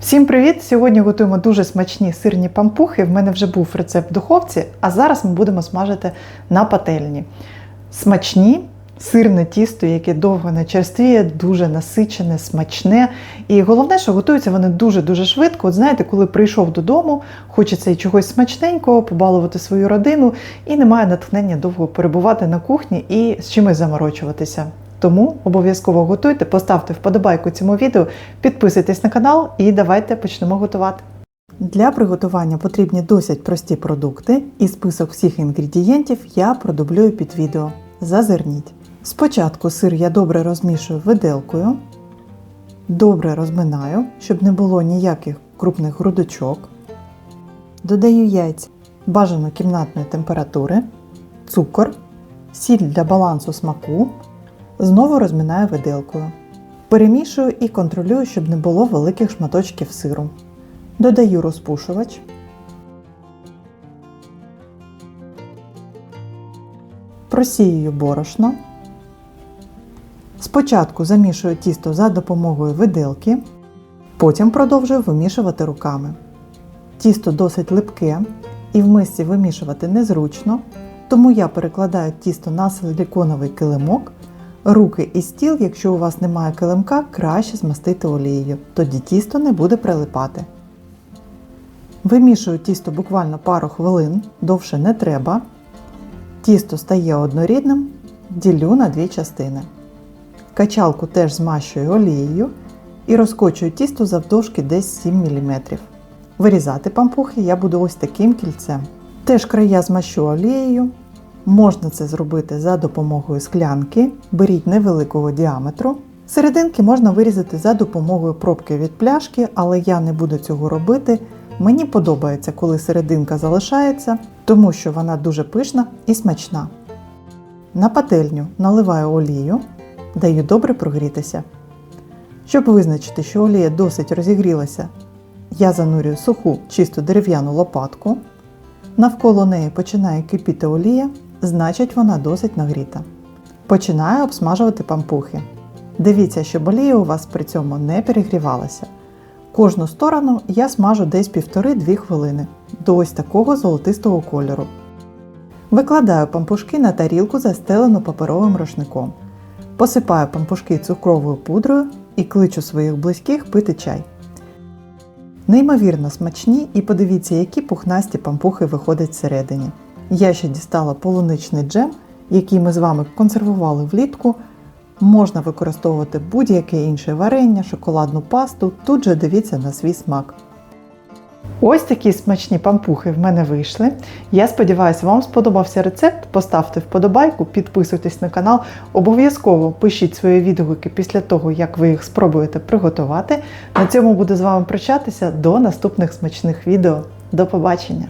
Всім привіт! Сьогодні готуємо дуже смачні сирні пампухи. В мене вже був рецепт в духовці, а зараз ми будемо смажити на пательні. Смачні, сирне тісто, яке довго не черствіє, дуже насичене, смачне. І головне, що готуються вони дуже-дуже швидко. От знаєте, коли прийшов додому, хочеться і чогось смачненького, побалувати свою родину, і немає натхнення довго перебувати на кухні і з чимось заморочуватися. Тому обов'язково готуйте, поставте вподобайку цьому відео, підписуйтесь на канал і давайте почнемо готувати. Для приготування потрібні досить прості продукти, і список всіх інгредієнтів я продублюю під відео. Зазирніть. Спочатку сир я добре розмішую виделкою, добре розминаю, щоб не було ніяких крупних грудочок. Додаю яйця бажано кімнатної температури, цукор, сіль для балансу смаку. Знову розминаю виделкою. Перемішую і контролюю, щоб не було великих шматочків сиру. Додаю розпушувач. Просіюю борошно. Спочатку замішую тісто за допомогою виделки, потім продовжую вимішувати руками. Тісто досить липке і в мисці вимішувати незручно, тому я перекладаю тісто на силіконовий килимок. Руки і стіл, якщо у вас немає килимка, краще змастити олією, тоді тісто не буде прилипати. Вимішую тісто буквально пару хвилин, довше не треба. Тісто стає однорідним, ділю на дві частини. Качалку теж змащую олією і розкочую тісто завдовжки десь 7 мм. Вирізати пампухи я буду ось таким кільцем. Теж края змащу олією. Можна це зробити за допомогою склянки, беріть невеликого діаметру. Серединки можна вирізати за допомогою пробки від пляшки, але я не буду цього робити. Мені подобається, коли серединка залишається, тому що вона дуже пишна і смачна. На пательню наливаю олію, даю добре прогрітися. Щоб визначити, що олія досить розігрілася, я занурюю суху чисту дерев'яну лопатку. Навколо неї починає кипіти олія, значить вона досить нагріта. Починаю обсмажувати пампухи. Дивіться, щоб олія у вас при цьому не перегрівалася. Кожну сторону я смажу десь 1,5-2 хвилини до ось такого золотистого кольору. Викладаю пампушки на тарілку, застелену паперовим рушником. Посипаю пампушки цукровою пудрою і кличу своїх близьких пити чай. Неймовірно смачні і подивіться, які пухнасті пампухи виходять всередині. Я ще дістала полуничний джем, який ми з вами консервували влітку. Можна використовувати будь-яке інше варення, шоколадну пасту. Тут же дивіться на свій смак. Ось такі смачні пампухи в мене вийшли. Я сподіваюся, вам сподобався рецепт. Поставте вподобайку, підписуйтесь на канал. Обов'язково пишіть свої відгуки після того, як ви їх спробуєте приготувати. На цьому буду з вами прощатися до наступних смачних відео. До побачення!